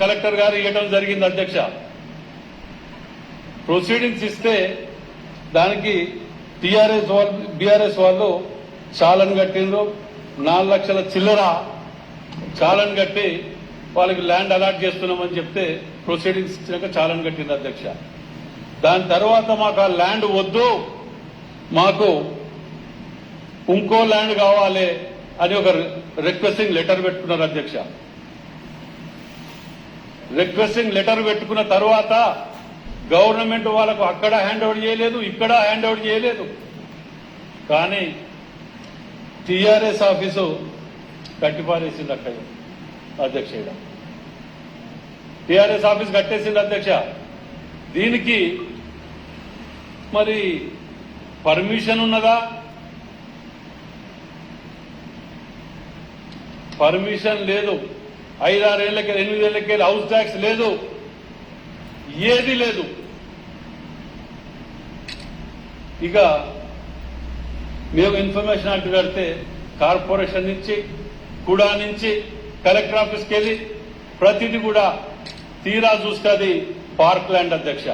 Collector గారు ఇవ్వడం జరిగింది అధ్యక్ష. ప్రొసీడింగ్స్ ఇస్తే దానికి టీఆర్ఎస్ వాళ్ళు బీఆర్ఎస్ వాళ్ళు చాలను కట్టిండ్రు నాలుగు లక్షల చిల్లర చాలను కట్టి వాళ్ళకి ల్యాండ్ అలాట్ చేస్తున్నామని చెప్తే ప్రొసీడింగ్స్ ఇచ్చినాక చాలను కట్టింది అధ్యక్ష. దాని తర్వాత మాకు ఆ ల్యాండ్ వద్దు మాకు ఇంకో ల్యాండ్ కావాలి అని ఒక రిక్వెస్టింగ్ లెటర్ పెట్టుకున్నారు అధ్యక్ష. రిక్వెస్టింగ్ లెటర్ పెట్టుకున్న తర్వాత గవర్నమెంట్ వాళ్ళకు అక్కడ హ్యాండ్ ఓవర్ చేయలేదు ఇక్కడ హ్యాండ్ ఓవర్ చేయలేదు. కానీ టీఆర్ఎస్ ఆఫీసు కట్టిపారేసింది అక్కడ. అధ్యక్ష టీఆర్ఎస్ ఆఫీస్ కట్టేసింది అధ్యక్ష. దీనికి మరి పర్మిషన్ ఉన్నదా? పర్మిషన్ లేదు. ఐదారేళ్ళకి ఎనిమిదేళ్ళకి హౌస్ ట్యాక్స్ లేదు. ఏది లేదు. ఇక మేము ఇన్ఫర్మేషన్ యాక్ట్ కడితే కార్పొరేషన్ నుంచి కూడా నుంచి కలెక్టర్ ఆఫీస్కి వెళ్ళి ప్రతిదీ కూడా తీరా చూస్తే అది పార్క్ ల్యాండ్ అధ్యక్ష.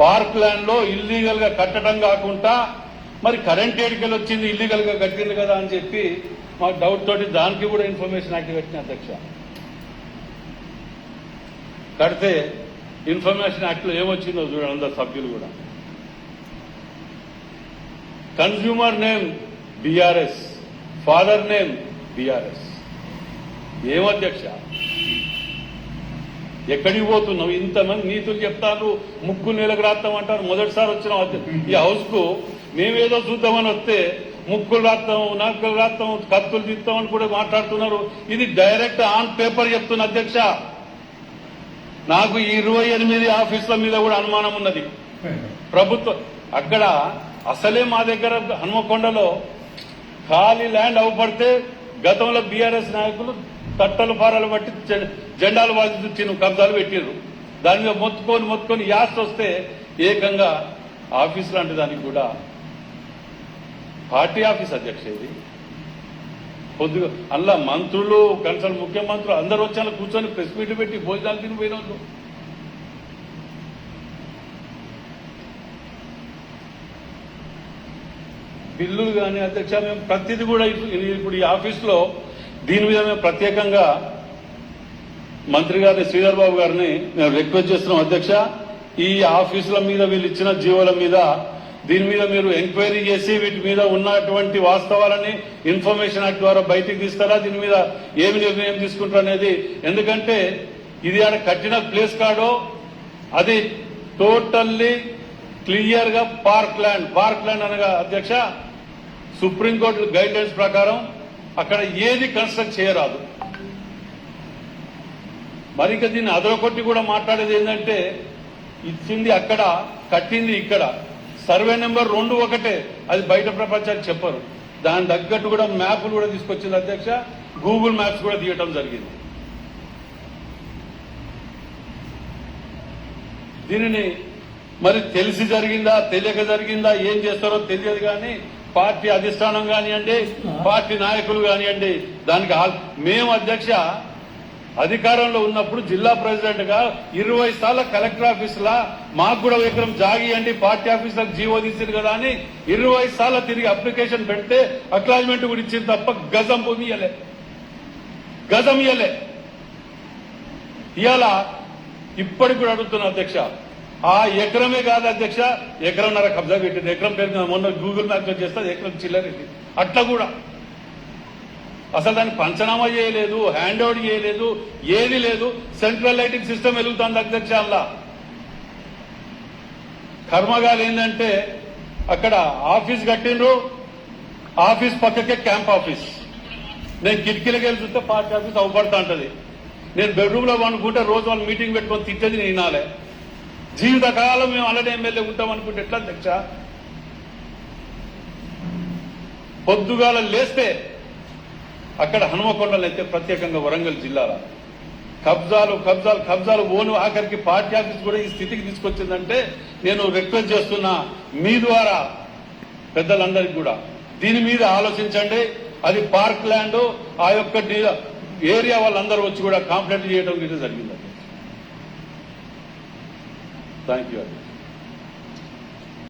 పార్క్ ల్యాండ్లో ఇల్లీగల్గా కట్టడం కాకుండా మరి కరెంట్ ఏడికెళ్ళి వచ్చింది ఇల్లీగల్గా కట్టింది కదా అని చెప్పి మా డౌట్ తోటి దానికి కూడా ఇన్ఫర్మేషన్ యాక్ట్ పెట్టిన అధ్యక్ష. కడితే ఇన్ఫర్మేషన్ యాక్ట్లో ఏమొచ్చిందో చూడండి అందరు సభ్యులు కూడా. Consumer name BRS father name BRS ఏమధ్యక్ష అధ్యక్ష? ఎక్కడికి పోతున్నావు? ఇంతమంది నీతులు చెప్తాను ముగ్గురు నెలకు రాస్తామంటారు మొదటిసారి వచ్చిన ఈ హౌస్కు మేమేదో చూద్దామని వస్తే ముక్కులు రాస్తాం నక్కలు రాస్తాం కత్తులు తీస్తామని కూడా మాట్లాడుతున్నారు. ఇది డైరెక్ట్ ఆన్ పేపర్ చెప్తున్న అధ్యక్ష. నాకు ఈ ఇరవై ఎనిమిది ఆఫీసుల మీద కూడా అనుమానం ఉన్నది. ప్రభుత్వం అక్కడ అసలే మా దగ్గర హనుమకొండలో ఖాళీ ల్యాండ్ అవ్వబడితే గతంలో బీఆర్ఎస్ నాయకులు తట్టలు పారాలు బట్టి జె- జెండాలు వాదించి కబ్జాలు పెట్టారు దాని మీద మొత్తుకొని మొత్తుకొని యాస్ వస్తే ఏకంగా ఆఫీస్ లాంటి దానికి కూడా పార్టీ ఆఫీస్ అధ్యక్ష ఇది పొద్దుగా అందులో మంత్రులు కన్సల్ ముఖ్యమంత్రులు అందరూ వచ్చి కూర్చొని ప్రెస్ మీట్ పెట్టి భోజనాలు తిని పోయిన వాళ్ళు. బిల్లులు కానీ అధ్యక్ష మేము ప్రతిదీ కూడా ఇప్పుడు ఇప్పుడు ఈ ఆఫీస్లో దీని మీద మేము ప్రత్యేకంగా మంత్రి గారిని శ్రీధర్ బాబు గారిని మేము రిక్వెస్ట్ చేస్తున్నాం. అధ్యక్ష ఈ ఆఫీసుల మీద వీళ్ళు ఇచ్చిన జీవోల మీద దీని మీద మీరు ఎంక్వైరీ చేసి వీటి మీద ఉన్నటువంటి వాస్తవాలని ఇన్ఫర్మేషన్ యాక్ట్ ద్వారా బయటికి తీస్తారా? దీని మీద ఏమి నిర్ణయం తీసుకుంటారు అనేది? ఎందుకంటే ఇది ఆడ కట్టిన ప్లేస్ కాడో అది టోటల్లీ క్లియర్గా పార్క్ ల్యాండ్ పార్క్ ల్యాండ్ అనగా అధ్యక్ష సుప్రీంకోర్టు గైడ్ లైన్స్ ప్రకారం అక్కడ ఏది కన్స్ట్రక్ట్ చేయరాదు. మరి ఇక దీన్ని అదరకొట్టి కూడా మాట్లాడేది ఏంటంటే ఇచ్చింది అక్కడ కట్టింది ఇక్కడ. సర్వే నెంబర్ రెండు ఒకటే. అది బయట ప్రపంచానికి చెప్పరు. దాని తగ్గట్టు కూడా మ్యాప్లు కూడా తీసుకొచ్చింది అధ్యక్ష. గూగుల్ మ్యాప్స్ కూడా తీయటం జరిగింది. దీనిని మరి తెలిసి జరిగిందా తెలియక జరిగిందా ఏం చేస్తారో తెలియదు కానీ పార్టీ అధిష్టానం కానివ్వండి పార్టీ నాయకులు కానివ్వండి దానికి మేము అధ్యక్ష అధికారంలో ఉన్నప్పుడు జిల్లా ప్రెసిడెంట్గా ఇరవై సార్లు కలెక్టర్ ఆఫీస్ లా మాకు కూడా విక్రమ్ జాగియండి పార్టీ ఆఫీసులకు జీవో తీసింది కదా అని ఇరవై సార్లు తిరిగి అప్లికేషన్ పెడితే అక్లాజ్మెంట్ కూడా ఇచ్చింది తప్ప గజం భూమి ఇయ్యలే. గజం ఇయ్యలే. ఇవాళ ఇప్పటికి కూడా అడుగుతున్నా అధ్యక్ష. ఆ ఎకరమే కాదు అధ్యక్ష ఎకరంన్నర కబ్జా పెట్టింది. ఎకరం పేరు మొన్న గూగుల్ మ్యాప్ చేస్తే ఎకరం చిల్లరింది అట్లా కూడా. అసలు దాన్ని పంచనామా చేయలేదు హ్యాండ్ అవుట్ చేయలేదు ఏది లేదు. సెంట్రల్ లైటింగ్ సిస్టమ్ వెలుగుతుంది అధ్యక్ష అల్లా. కర్మగాలు ఏంటంటే అక్కడ ఆఫీస్ కట్టిండ్రు ఆఫీస్ పక్కకే క్యాంప్ ఆఫీస్. నేను కిటికీలకి వెళ్ళి చూస్తే పార్టీ ఆఫీస్ అవ్వబడతా ఉంటది. నేను బెడ్రూమ్లో అనుకుంటే రోజు వాళ్ళు మీటింగ్ పెట్టుకొని తిట్టేది నేను వినాలే. జీవితకాలం మేము అలానే ఎమ్మెల్యే ఉంటాం అనుకుంటే ఎట్లా అధ్యక్ష? పొద్దుగాల లేస్తే అక్కడ హనుమకొండలు అయితే ప్రత్యేకంగా వరంగల్ జిల్లాలో కబ్జాలు కబ్జాలు కబ్జాలు ఓను ఆఖరికి పార్టీ ఆఫీస్ కూడా ఈ స్థితికి తీసుకొచ్చిందంటే నేను రిక్వెస్ట్ చేస్తున్నా మీ ద్వారా పెద్దలందరికీ కూడా. దీని మీద ఆలోచించండి. అది పార్క్ ల్యాండ్ ఆ యొక్క ఏరియా వాళ్ళందరూ వచ్చి కూడా కాంప్లైంట్ చేయడం జరిగిందండి. జరిగింది థ్యాంక్ యూ